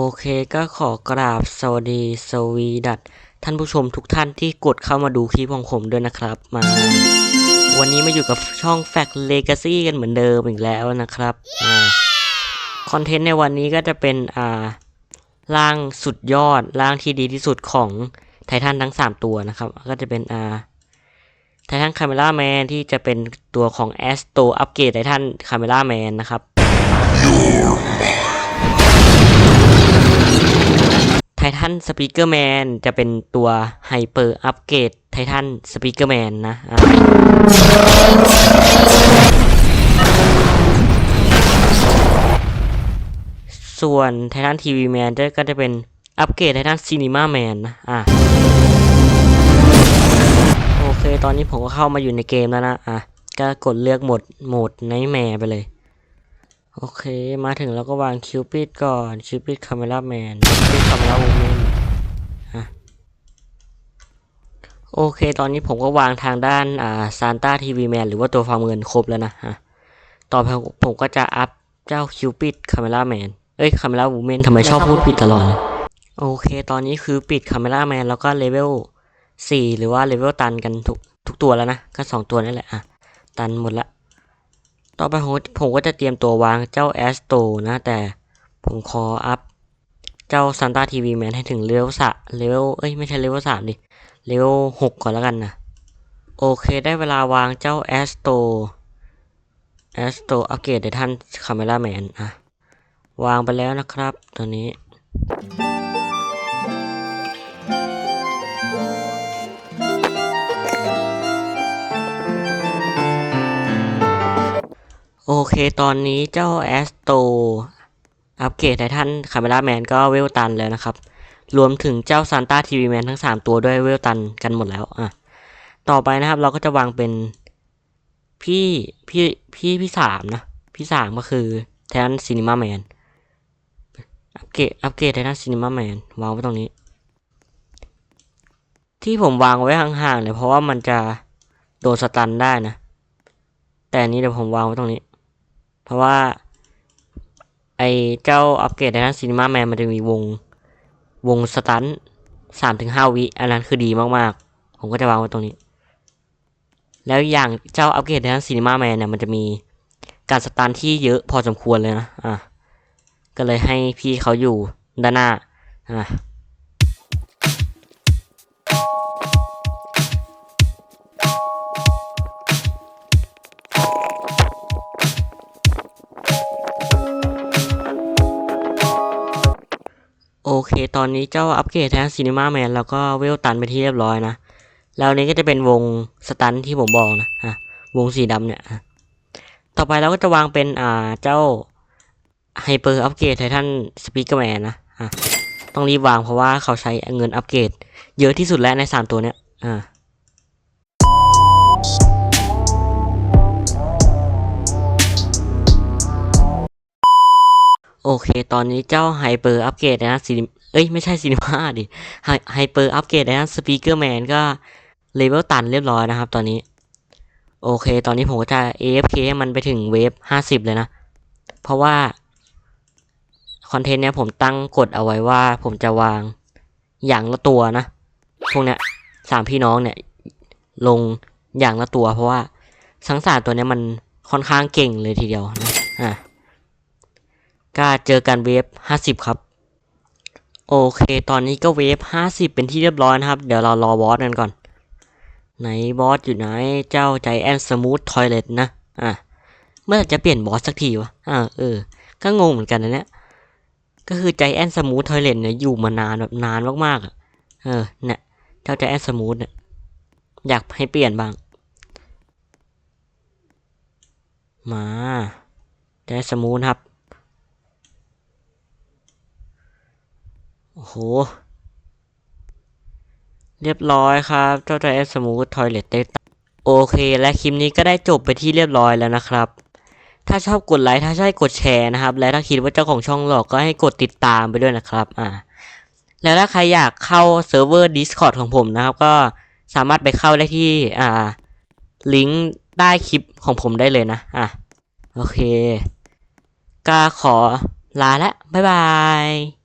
โอเคก็ขอกราบสวัสดีสวีดัตท่านผู้ชมทุกท่านที่กดเข้ามาดูคลิปของผมด้วยนะครับ มา วันนี้มาอยู่กับช่อง Fact Legacy กันเหมือนเดิมอีกแล้วนะครับอ่าคอนเทนต์ในวันนี้ก็จะเป็นอ่าร่างสุดยอดร่างที่ดีที่สุดของไททันทั้ง 3 ตัวนะครับ ก็จะเป็นอ่าไททันคาเมล่าแมนที่จะเป็นตัวของแอสโตอัปเกรดไททันคาเมล่าแมนนะครับ ททันสปีกเกอร์แมนจะเป็นตัวไฮเปอร์อัปเกรดไททันสปีกเกอร์แมนนะอะส่วนไททันทีวีแมนก็จะเป็นอัปเกรดไททันซีนีมาแมนนะอะโอเคตอนนี้ผมก็เข้ามาอยู่ในเกมแล้วนะอะก็กดเลือกโหมดโหมดไนท์แมร์ไปเลย โอเค มาถึงแล้วก็วางคิวปิดก่อนคิวปิดคาเมล่าแมนคิวปิดคาเมล่าวูแมนฮะโอเค ตอนนี้ผมก็วางทางด้านอ่าซานต้าทีวีแมนหรือว่าตัวฟาร์มเงินครบแล้วนะฮะต่อไปผมก็จะอัพเจ้าคิวปิดคาเมล่าแมนเอ้ยคาเมล่าวูแมนทำไมชอบพูดผิดตลอดเลยโอเค ตอนนี้คือปิดคาเมล่าแมนแล้วก็เลเวลสี่หรือว่าเลเวลตันกันทุกทุกตัวแล้วนะก็สองตัวนี่แหละอะตันหมดละ ต่อไปผมผมก็จะเตรียมตัววางเจ้าแอสโตนะ แต่ผมขออัพ เจ้าซันต้าทีวีแมนให้ถึงเลเวลสะเลเวลเอ้ย ไม่ใช่เลเวลสามดิ เลเวลหกก่อนแล้วกันนะ โอเคได้เวลาวางเจ้าแอสโตแอสโตอัปเกรดในท่านคาเมล่าแมนอะวางไปแล้วนะครับตัวนี้ โอเคตอนนี้เจ้าแอสโตอัปเกรดไททันคาเมล่าแมนก็เวลตันแล้วนะครับ รวมถึงเจ้าซานต้าทีวีแมนทั้ง 3 ตัวด้วยเวลตันกันหมดแล้วอะต่อไปนะครับเราก็จะวางเป็นพี่พี่พี่พี่สามนะ พี่สามก็คือไททันซีนิมาแมนอัปเกรดอัปเกรดไททันซีนิมาแมนวางไว้ตรงนี้ ที่ผมวางไว้ห่างๆเนี่ยเพราะว่ามันจะโดนสตันได้นะ แต่นี้เดี๋ยวผมวางไว้ตรงนี้ เพราะว่า ไอเจ้าอัปเกรดในด้นซีนีมาแมนมันจะมีวงวงสตันสามถึงห้าวิ อันนั้นคือดีมากๆ ผมก็จะวางไว้ตรงนี้ แล้วอย่างเจ้าอัปเกรดในด้นซีนีมาแมนเนี่ยมันจะมีการสตันที่เยอะพอสมควรเลยนะ อะ ก็เลยให้พี่เขาอยู่ด้านหน้า อะ โอเค ตอนนี้เจ้าอัปเกรดแทนซีนีมาแมนแล้วก็เวลตันไปที่เรียบร้อยนะ แล้วนี้ก็จะเป็นวงสตันที่ผมบอกนะฮะวงสีดำเนี่ย ต่อไปเราก็จะวางเป็นอ่าเจ้าไฮเปอร์อัปเกรดไททันสปีกเกอร์แมนนะอะต้องรีบวางเพราะว่าเขาใช้เงินอัปเกรดเยอะที่สุดแล้วในสามตัวเนี้ยอ่า โอเค ตอนนี้เจ้าไฮเปอร์อัปเกรดนะซีเอ้ยไม่ใช่ซีนิมาดิไฮเปอร์อัปเกรดนะสปีกเกอร์แมนก็เลเวลตันเรียบร้อยนะครับตอนนี้ โอเค ตอนนี้ผมก็จะ AFK ให้มันไปถึงเวฟห้าสิบเลยนะ เพราะว่า คอนเทนต์เนี้ยผมตั้งกฎเอาไว้ว่าผมจะวางอย่างละตัวนะ พวกเนี้ยสามพี่น้องเนี่ย ลงอย่างละตัว เพราะว่าทั้งสามตัวเนี้ยมันค่อนข้างเก่งเลยทีเดียวนะอะ ก็เจอกันเวฟห้าสิบครับ โอเค ตอนนี้ก็เวฟห้าสิบเป็นที่เรียบร้อยนะครับ เดี๋ยวเรารอบอสกันก่อน ไหนบอสอยู่ไหน เจ้าใจแอนสมูททอยเลตนะ อะ เมื่อจะเปลี่ยนบอสสักทีวะ อ่าเออ ก็งงเหมือนกันนะเนี่ย ก็คือใจแอนสมูททอยเลตเนี่ยอยู่มานานแบบนานมากๆอะเออ เนี่ย เจ้าใจแอนสมูทเนี่ย อยากให้เปลี่ยนบ้าง มาใจสมูทครับ โห เรียบร้อยครับเจ้าใจสมูททอยเลตได้โอเค และคลิปนี้ก็ได้จบไปที่เรียบร้อยแล้วนะครับ ถ้าชอบกดไลค์ถ้าใช่กดแชร์นะครับ และถ้าคิดว่าเจ้าของช่องหลอกก็ให้กดติดตามไปด้วยนะครับอ่าแล้วถ้าใครอยากเข้าเซิร์ฟเวอร์ Discord ของผมนะครับ ก็สามารถไปเข้าได้ที่อ่าลิงก์ใต้คลิปของผมได้เลยนะอะโอเค ก็ขอลาแล้วบ๊ายบาย